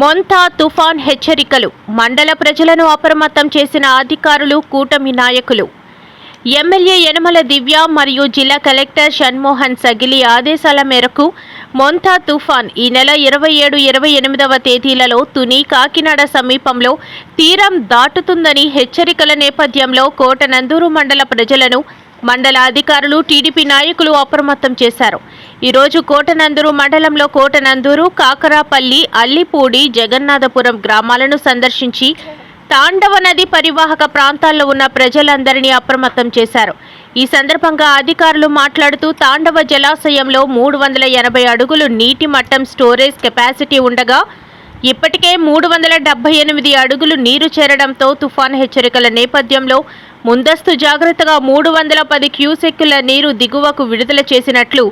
Montha తుఫాన్ హెచ్చరికలు. మండల ప్రజలను అప్రమత్తం చేసిన అధికారులు కూటమి నాయకులు. ఎమ్మెల్యే యనమల దివ్య మరియు జిల్లా కలెక్టర్ షణ్మోహన్ సగిలి ఆదేశాల మేరకు మొంతా తుఫాన్ ఈ నెల ఇరవై ఏడు ఇరవై ఎనిమిదవ తేదీలలో తుని కాకినాడ సమీపంలో తీరం దాటుతుందని హెచ్చరికల నేపథ్యంలో కోట నందూరు మండల ప్రజలను మండల అధికారులు టీడీపీ నాయకులు అప్రమత్తం చేశారు. ఈరోజు కోటనందూరు మండలంలో కోటనందూరు కాకరాపల్లి అల్లిపూడి జగన్నాథపురం గ్రామాలను సందర్శించి తాండవ నది పరివాహక ప్రాంతాల్లో ఉన్న ప్రజలందరినీ అప్రమత్తం చేశారు. ఈ సందర్భంగా అధికారులు మాట్లాడుతూ తాండవ జలాశయంలో మూడు వందల ఎనభై అడుగులు నీటి మట్టం స్టోరేజ్ కెపాసిటీ ఉండగా ఇప్పటికే మూడు వందల డెబ్బై ఎనిమిది అడుగులు నీరు చేరడంతో తుఫాన్ హెచ్చరికల నేపథ్యంలో ముందస్తు జాగ్రత్తగా మూడు వందల పది క్యూసెక్కుల నీరు దిగువకు విడుదల చేసినట్లు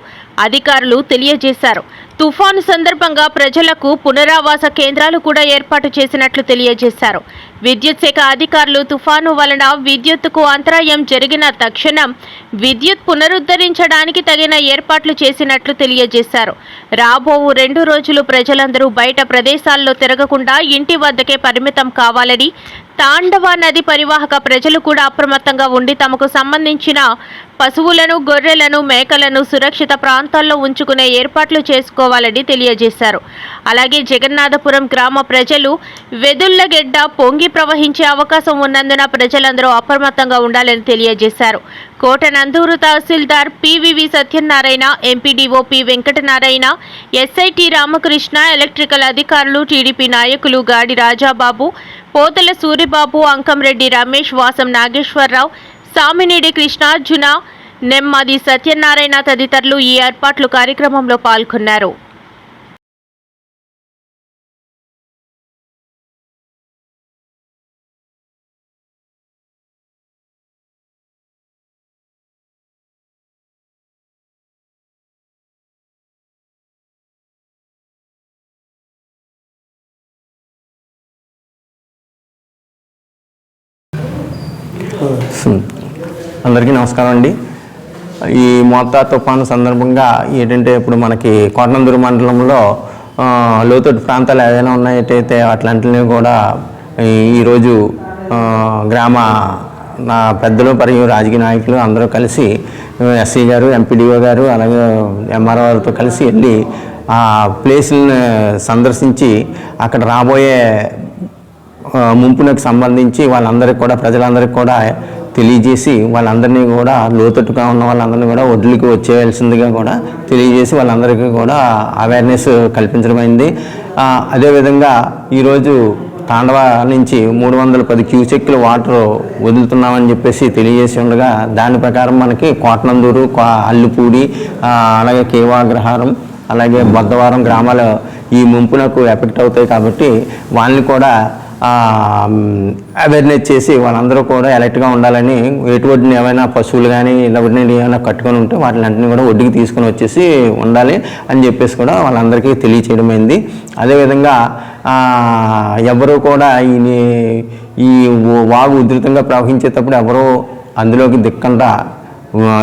అధికారులు తెలియజేశారు. తుఫాను సందర్భంగా ప్రజలకు పునరావాస కేంద్రాలు కూడా ఏర్పాటు చేసినట్లు తెలియజేశారు. విద్యుత్ శాఖ అధికారులు తుఫాను వలన విద్యుత్తుకు అంతరాయం జరిగిన తక్షణం విద్యుత్ పునరుద్ధరించడానికి తగిన ఏర్పాట్లు చేసినట్లు తెలియజేశారు. రాబోవు రెండు రోజులు ప్రజలందరూ బయట ప్రదేశాల్లో తిరగకుండా ఇంటి వద్దకే పరిమితం కావాలని తాండవ నది పరివాహక ప్రజలు కూడా అప్రమత్తంగా ఉండి తమకు సంబంధించిన పశువులను గొర్రెలను మేకలను సురక్షిత ప్రాంతాల్లో ఉంచుకునే ఏర్పాట్లు చేసుకోవాలని తెలియజేశారు. అలాగే జగన్నాథపురం గ్రామ ప్రజలు వెదుళ్ళగెడ్డ పొంగి ప్రవహించే అవకాశం ఉన్నందున ప్రజలందరూ అప్రమత్తంగా ఉండాలని తెలియజేశారు. కోట నందూరు తహసీల్దార్ PVV Satyanarayana MPDO P Venkatanarayana SIT Ramakrishna electrical అధికారులు టీడీపీ నాయకులు గాడి రాజాబాబు పోతల సూరిబాబు అంకంరెడ్డి రమేష్ వాసం నాగేశ్వరరావు సామినేడి కృష్ణార్జున నెమ్మది సత్యనారాయణ తదితరులు ఈ ఏర్పాట్లు కార్యక్రమంలో పాల్గొన్నారు. Hmm. అందరికీ నమస్కారం అండి. ఈ మోతా తుఫాను సందర్భంగా ఏంటంటే ఇప్పుడు మనకి కోటనందూరు మండలంలో ఆ, లోతట్టు ప్రాంతాలు ఏదైనా ఉన్నాయటైతే అట్లాంటివి కూడా ఈ- ఈరోజు గ్రామ నా పెద్దలు మరియు రాజకీయ నాయకులు అందరూ కలిసి ఎస్సీ గారు ఎంపీడీఓ గారు అలాగే ఎంఆర్ఓ గారితో కలిసి వెళ్ళి ఆ ప్లేసులను సందర్శించి అక్కడ రాబోయే ముంపునకు సంబంధించి వాళ్ళందరికీ కూడా ప్రజలందరికీ కూడా తెలియజేసి వాళ్ళందరినీ కూడా లోతట్టుగా ఉన్న వాళ్ళందరినీ కూడా ఒడ్లకి వచ్చేయాల్సిందిగా కూడా తెలియజేసి వాళ్ళందరికీ కూడా అవేర్నెస్ కల్పించడమైంది అదేవిధంగా ఈరోజు తాండవ నుంచి మూడు వందల పది క్యూసెక్లు వాటర్ వదులుతున్నామని చెప్పేసి తెలియజేసి ఉండగా దాని ప్రకారం మనకి కోటనందూరు కో- అల్లుపూడి అలాగే కేవాగ్రహారం అలాగే బొద్దవారం గ్రామాలు ఈ ముంపునకు ఎఫెక్ట్ అవుతాయి కాబట్టి వాళ్ళని కూడా అవేర్నెస్ చేసి వాళ్ళందరూ కూడా అలర్ట్గా ఉండాలని ఎటువంటి ఏమైనా పశువులు కానీ ఇలా ఏమైనా కట్టుకొని ఉంటే వాటిని కూడా ఒడ్డుకి తీసుకొని వచ్చేసి ఉండాలి అని చెప్పేసి కూడా వాళ్ళందరికీ తెలియచేయడమైంది. అదేవిధంగా ఆ, ఎవరు కూడా ఈ ఈ వాగు ఉధృతంగా ప్రవహించేటప్పుడు ఎవరో అందులోకి దిక్కండా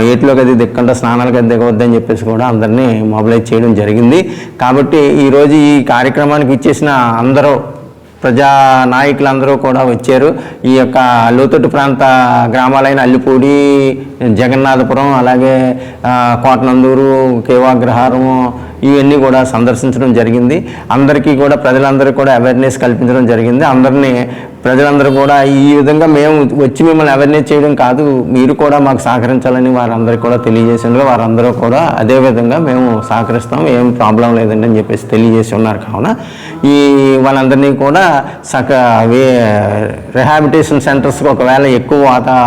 ఏటిలోకి అది దిక్కంటే స్నానాలకు అది దిగవద్దని చెప్పేసి కూడా అందరినీ మొబిలైజ్ చేయడం జరిగింది. కాబట్టి ఈరోజు ఈ కార్యక్రమానికి ఇచ్చేసిన అందరూ ప్రజా నాయకులందరూ కూడా వచ్చారు. ఈ యొక్క లోతట్టు ప్రాంత గ్రామాలైన అల్లిపూడి జగన్నాథపురం అలాగే కోటనందూరు కేవాగ్రహారము ఇవన్నీ కూడా సందర్శించడం జరిగింది. అందరికీ కూడా ప్రజలందరికీ కూడా అవేర్నెస్ కల్పించడం జరిగింది. అందరినీ ప్రజలందరూ కూడా ఈ విధంగా మేము వచ్చి మిమ్మల్ని అవేర్నెస్ చేయడం కాదు. మీరు కూడా మాకు సహకరించాలని వారందరికీ కూడా తెలియజేసిండ్రు వారందరూ కూడా అదే విధంగా మేము సహకరిస్తాం. ఏం ప్రాబ్లం లేదండి అని చెప్పేసి తెలియజేసి ఉన్నారు కావున. ఈ వాళ్ళందరినీ కూడా సక వే రిహాబిటేషన్ సెంటర్స్కి ఒకవేళ ఎక్కువ వాతా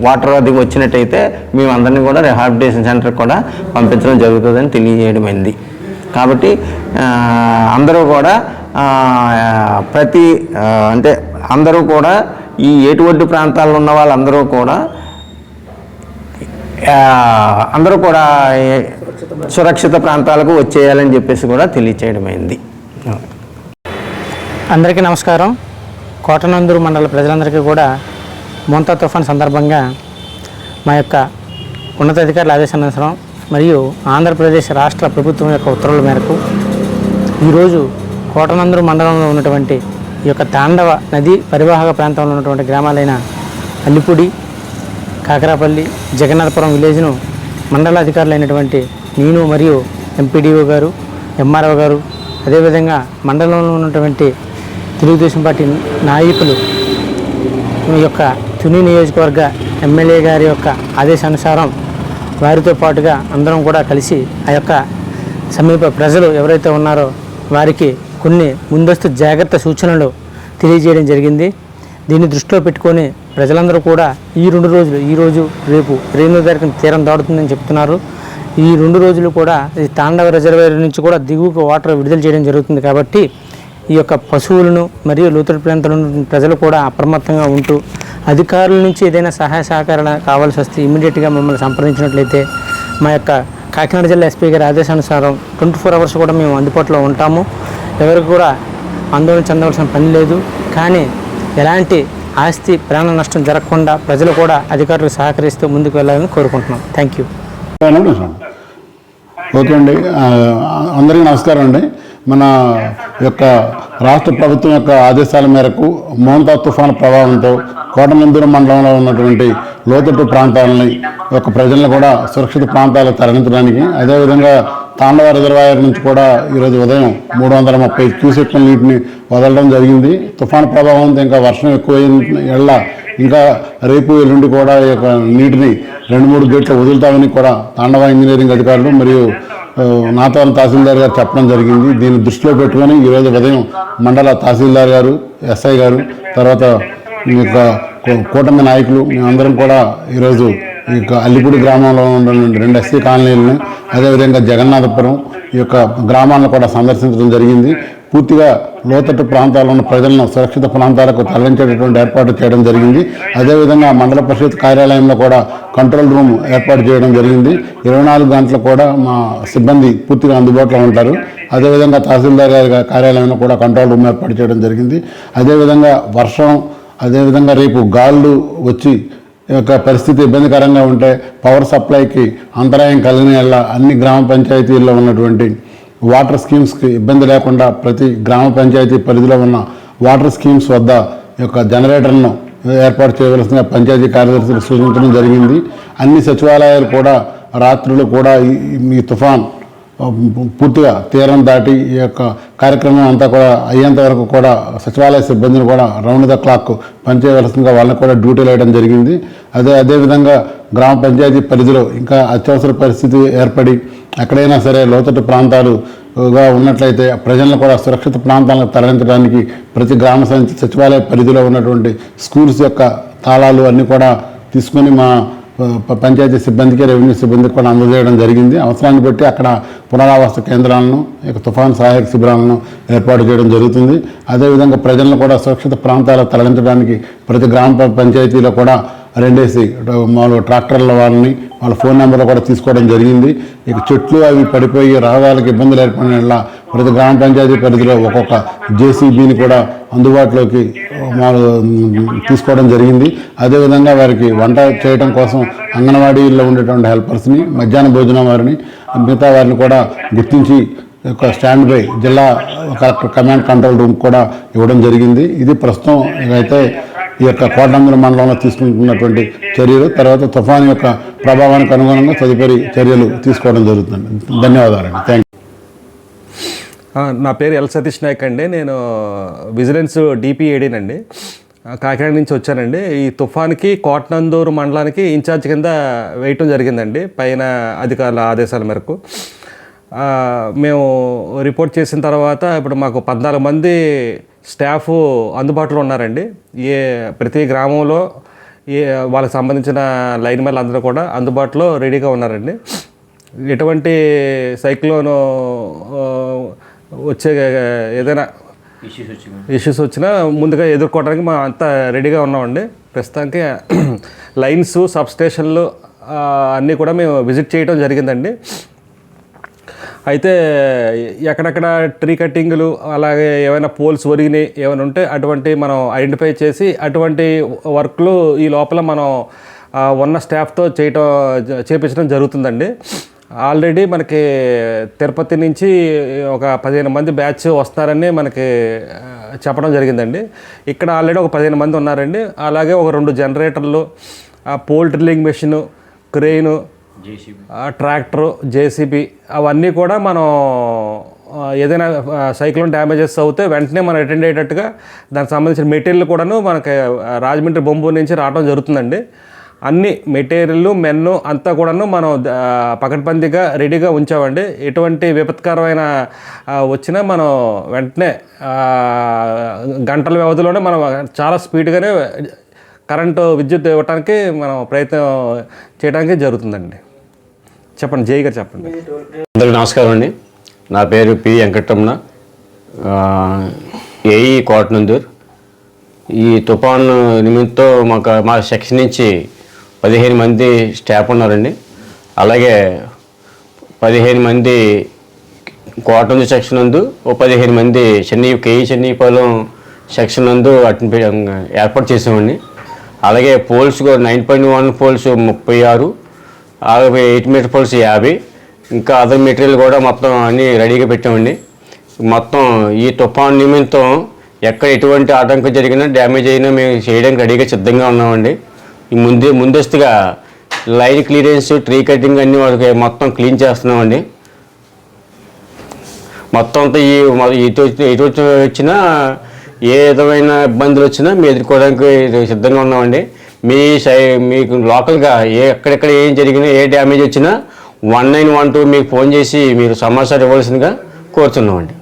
వాటర్ అది వచ్చినట్టయితే మేము అందరినీ కూడా రిహాబిలిటేషన్ సెంటర్కి కూడా పంపించడం జరుగుతుందని తెలియజేయడమైంది కాబట్టి అందరూ కూడా ప్రతి అంటే అందరూ కూడా ఈ ఏటువడ్డు ప్రాంతాల్లో ఉన్న వాళ్ళందరూ కూడా అందరూ కూడా సురక్షిత ప్రాంతాలకు వచ్చేయాలని చెప్పేసి కూడా తెలియచేయడమైంది అందరికీ నమస్కారం. కోటనందూరు మండల ప్రజలందరికీ కూడా మోంతా తుఫాన్ సందర్భంగా మా యొక్క ఉన్నతాధికారుల ఆదేశానుసారం మరియు ఆంధ్రప్రదేశ్ రాష్ట్ర ప్రభుత్వం యొక్క ఉత్తర్వుల మేరకు ఈరోజు కోటనందరు మండలంలో ఉన్నటువంటి ఈ యొక్క తాండవ నది పరివాహక ప్రాంతంలో ఉన్నటువంటి గ్రామాలైన అల్లిపూడి కాకరాపల్లి జగన్నాథపురం విలేజ్ను మండలాధికారులైనటువంటి నేను మరియు ఎంపీడీఓ గారు ఎంఆర్ఓ గారు అదేవిధంగా మండలంలో ఉన్నటువంటి తెలుగుదేశం పార్టీ నాయకులు ఈ యొక్క తుని నియోజకవర్గ ఎమ్మెల్యే గారి యొక్క ఆదేశానుసారం వారితో పాటుగా అందరం కూడా కలిసి ఆ యొక్క సమీప ప్రజలు ఎవరైతే ఉన్నారో వారికి కొన్ని ముందస్తు జాగ్రత్త సూచనలు తెలియజేయడం జరిగింది. దీన్ని దృష్టిలో పెట్టుకొని ప్రజలందరూ కూడా ఈ రెండు రోజులు ఈ రోజు రేపు ఎనిమిదో తారీఖున తీరం దాడుతుందని చెప్తున్నారు. ఈ రెండు రోజులు కూడా ఈ తాండవ రిజర్వేర్ నుంచి కూడా దిగువకు వాటర్ విడుదల చేయడం జరుగుతుంది కాబట్టి ఈ యొక్క పశువులను మరియు లోతుడి ప్రాంతాల ప్రజలు కూడా అప్రమత్తంగా ఉంటూ అధికారుల నుంచి ఏదైనా సహాయ సహకారాలు కావాల్సి వస్తే ఇమీడియట్గా మమ్మల్ని సంప్రదించినట్లయితే మా యొక్క కాకినాడ జిల్లా ఎస్పీ గారి ఆదేశానుసారం ట్వంటీ ఫోర్ అవర్స్ కూడా మేము అందుబాటులో ఉంటాము. ఎవరికి కూడా ఆందోళన చెందవలసిన పని లేదు. కానీ ఎలాంటి ఆస్తి ప్రాణ నష్టం జరగకుండా ప్రజలు కూడా అధికారులు సహకరిస్తూ ముందుకు వెళ్ళాలని కోరుకుంటున్నాం. థ్యాంక్ యూ ఓకే అండి. అందరికీ నమస్కారం అండి. మన యొక్క రాష్ట్ర ప్రభుత్వం యొక్క ఆదేశాల మేరకు మోంతా తుఫాను ప్రభావంతో కోటనందూరు మండలంలో ఉన్నటువంటి లోతట్టు ప్రాంతాలని యొక్క ప్రజలను కూడా సురక్షిత ప్రాంతాలకు తరలించడానికి అదేవిధంగా తాండవ రిజర్వాయర్ నుంచి కూడా ఈరోజు ఉదయం మూడు వందల ముప్పై క్యూసెక్ల నీటిని వదలడం జరిగింది. తుఫాను ప్రభావంతో ఇంకా వర్షం ఎక్కువైన ఎళ్ళ ఇంకా రేపు ఎల్లుండి కూడా ఈ యొక్క నీటిని రెండు మూడు గేట్లు వదులుతామని కూడా తాండవ ఇంజనీరింగ్ అధికారులు మరియు నాతవరం తహసీల్దార్ గారు చెప్పడం జరిగింది. దీన్ని దృష్టిలో పెట్టుకొని ఈరోజు ఉదయం మండల తహసీల్దార్ గారు ఎస్ఐ గారు తర్వాత ఈ యొక్క కూటమి నాయకులు మేమందరం కూడా ఈరోజు ఈ యొక్క అల్లిపూడి గ్రామంలో ఉన్న రెండు ఎస్సీ కాలనీలను అదేవిధంగా జగన్నాథపురం ఈ యొక్క గ్రామాలను కూడా సందర్శించడం జరిగింది. పూర్తిగా లోతట్టు ప్రాంతాల్లో ఉన్న ప్రజలను సురక్షిత ప్రాంతాలకు తరలించేటటువంటి ఏర్పాటు చేయడం జరిగింది. అదేవిధంగా మండల పరిషత్ కార్యాలయంలో కూడా కంట్రోల్ రూమ్ ఏర్పాటు చేయడం జరిగింది. ఇరవై నాలుగు గంటలు కూడా మా సిబ్బంది పూర్తిగా అందుబాటులో ఉంటారు. అదేవిధంగా తహసీల్దార్ గారి కార్యాలయంలో కూడా కంట్రోల్ రూమ్ ఏర్పాటు చేయడం జరిగింది. అదేవిధంగా వర్షం అదేవిధంగా రేపు గాళ్ళు వచ్చి యొక్క పరిస్థితి ఇబ్బందికరంగా ఉంటే పవర్ సప్లైకి అంతరాయం కలిగిన అన్ని గ్రామ పంచాయతీల్లో ఉన్నటువంటి వాటర్ స్కీమ్స్కి ఇబ్బంది లేకుండా ప్రతి గ్రామ పంచాయతీ పరిధిలో ఉన్న వాటర్ స్కీమ్స్ వద్ద యొక్క జనరేటర్ను ఏర్పాటు చేయవలసిన పంచాయతీ కార్యదర్శులకు సూచించడం జరిగింది. అన్ని సచివాలయాలు కూడా రాత్రులు కూడా ఈ తుఫాన్ పూర్తిగా తీరం దాటి ఈ యొక్క కార్యక్రమం అంతా కూడా అయ్యేంత వరకు కూడా సచివాలయ సిబ్బందిని కూడా రౌండ్ ద క్లాక్ పనిచేయవలసిందిగా వాళ్ళని కూడా డ్యూటీలు వేయడం జరిగింది. అదే అదేవిధంగా గ్రామ పంచాయతీ పరిధిలో ఇంకా అత్యవసర పరిస్థితి ఏర్పడి ఎక్కడైనా సరే లోతట్టు ప్రాంతాలుగా ఉన్నట్లయితే ప్రజలను కూడా సురక్షిత ప్రాంతాలకు తరలించడానికి ప్రతి గ్రామ సంచి సచివాలయ పరిధిలో ఉన్నటువంటి స్కూల్స్ యొక్క తాళాలు అన్నీ కూడా తీసుకొని మా పంచాయతీ సిబ్బందికి రెవెన్యూ సిబ్బందికి కూడా అందజేయడం జరిగింది. అవసరాన్ని బట్టి అక్కడ పునరావాస కేంద్రాలను ఇక తుఫాన్ సహాయక శిబిరాలను ఏర్పాటు చేయడం జరుగుతుంది. అదేవిధంగా ప్రజలను కూడా సురక్షిత ప్రాంతాలకు తరలించడానికి ప్రతి గ్రామ పంచాయతీలో కూడా రెండేసి మామూలు ట్రాక్టర్ల వాళ్ళని వాళ్ళ ఫోన్ నెంబర్లు కూడా తీసుకోవడం జరిగింది. ఇక చెట్లు అవి పడిపోయి రహదారులకు ఇబ్బందులు ఏర్పడిన ప్రతి గ్రామ పంచాయతీ పరిధిలో ఒక్కొక్క జేసీబీని కూడా అందుబాటులోకి తీసుకోవడం జరిగింది. అదేవిధంగా వారికి వంట చేయడం కోసం అంగన్వాడీలో ఉండేటువంటి హెల్పర్స్ని మధ్యాహ్న భోజనం వారిని మిగతా వారిని కూడా గుర్తించి యొక్క స్టాండ్ బై జిల్లా కలెక్టర్ కమాండ్ కంట్రోల్ రూమ్ కూడా ఇవ్వడం జరిగింది. ఇది ప్రస్తుతం అయితే ఈ యొక్క కోటంగుల మండలంలో తీసుకుంటున్నటువంటి చర్యలు. తర్వాత తుఫాను యొక్క ప్రభావానికి అనుగుణంగా తదుపరి చర్యలు తీసుకోవడం జరుగుతుంది. ధన్యవాదాలండి. థ్యాంక్ నా పేరు ఎల్ సతీష్ నాయక్ అండి. నేను విజిలెన్స్ డిపిఏడీనండి కాకినాడ నుంచి వచ్చానండి. ఈ తుఫాన్కి కోటనందూరు మండలానికి ఇన్ఛార్జ్ కింద వేయటం జరిగిందండి. పైన అధికారుల ఆదేశాల మేరకు. మేము రిపోర్ట్ చేసిన తర్వాత ఇప్పుడు మాకు పద్నాలుగు మంది స్టాఫ్ అందుబాటులో ఉన్నారండి. ఏ ప్రతి గ్రామంలో ఏ వాళ్ళకి సంబంధించిన లైన్ మెన్ అందరూ కూడా అందుబాటులో రెడీగా ఉన్నారండి. ఎటువంటి సైక్లోను వచ్చే ఏదైనా ఇష్యూస్ వచ్చినా. ముందుగా ఎదుర్కోవడానికి మనం అంతా రెడీగా ఉన్నామండి. ప్రస్తుతానికి లైన్స్ సబ్ స్టేషన్లు ఆ, అన్నీ కూడా మేము విజిట్ చేయడం జరిగిందండి. అయితే ఎక్కడెక్కడ ట్రీ కట్టింగ్లు అలాగే ఏమైనా పోల్స్ ఒరిగినాయి ఏమైనా ఉంటే అటువంటి మనం ఐడెంటిఫై చేసి అటువంటి వర్క్లు ఈ లోపల మనం ఉన్న స్టాఫ్తో చేయటం చేపించడం జరుగుతుందండి. ఆల్రెడీ మనకి తిరుపతి నుంచి ఒక పదిహేను మంది బ్యాచ్ వస్తారని మనకి చెప్పడం జరిగిందండి. ఇక్కడ ఆల్రెడీ ఒక పదిహేను మంది ఉన్నారండి. అలాగే ఒక రెండు జనరేటర్లు ఆ pole drilling machine crane tractor JCB అవన్నీ కూడా మనం ఏదైనా సైక్లోన్ డ్యామేజెస్ అవుతే వెంటనే మనం అటెండ్ అయ్యేటట్టుగా దానికి సంబంధించిన మెటీరియల్ కూడాను మనకి రాజమండ్రి బొంబు నుంచి రావడం జరుగుతుందండి. అన్ని మెటీరియల్ మెన్ను అంతా కూడాను మనం పకడ్బందీగా రెడీగా ఉంచామండి. ఎటువంటి విపత్కరమైన వచ్చినా మనం వెంటనే గంటల వ్యవధిలోనే మనం చాలా స్పీడ్గానే కరెంటు విద్యుత్ ఇవ్వడానికి మనం ప్రయత్నం చేయడానికి జరుగుతుందండి. చెప్పండి జై గారు చెప్పండి. అందరికీ నమస్కారం అండి. నా పేరు పి వెంకటరమణ. ఏఈ కోటనందూర్. ఈ తుఫాను నిమిత్తం మాకు మా సెక్షన్ నుంచి పదిహేను మంది స్టాఫ్ ఉన్నారండి. అలాగే పదిహేను మంది కోటందు సెక్షన్ నందు ఓ పదిహేను మంది చెన్నై కేఈ చెన్నైపాలెం సెక్షన్ నందు అటు ఏర్పాటు చేసామండి అలాగే పోల్స్ కూడా నైన్ పాయింట్ వన్ పోల్స్ ముప్పై ఆరు అలాగే ఎయిట్ మీటర్ పోల్స్ యాభై ఇంకా అదర్ మెటీరియల్ కూడా మొత్తం అన్నీ రెడీగా పెట్టామండి. మొత్తం ఈ తుఫాన్ నిమిత్తం ఎక్కడ ఎటువంటి ఆటంకం జరిగినా డ్యామేజ్ అయినా మేము చేయడానికి రెడీగా సిద్ధంగా ఉన్నామండి. ముందే ముందస్తుగా లైన్ క్లియరెన్స్ ట్రీ కటింగ్ అన్ని వాళ్ళకి మొత్తం క్లీన్ చేస్తున్నామండి. మొత్తం అంతా ఈ ఎటు ఇటు వచ్చినా ఏ విధమైన ఇబ్బందులు వచ్చినా మేము ఎదుర్కోవడానికి సిద్ధంగా ఉన్నామండి. మీ సై మీకు లోకల్గా ఏ ఎక్కడెక్కడ ఏం జరిగినా ఏ డ్యామేజ్ వచ్చినా వన్ నైన్ వన్ టూ మీకు ఫోన్ చేసి మీరు సమాచారం ఇవ్వాల్సిందిగా కోరుతున్నామండి.